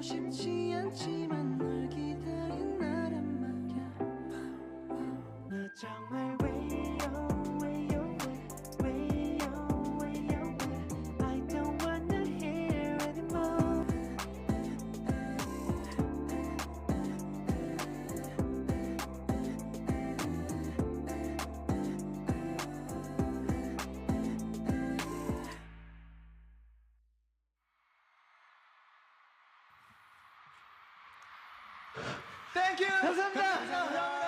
싶지 않지만 널 기다린다란 말야. 너 정말 왜 감사합니다.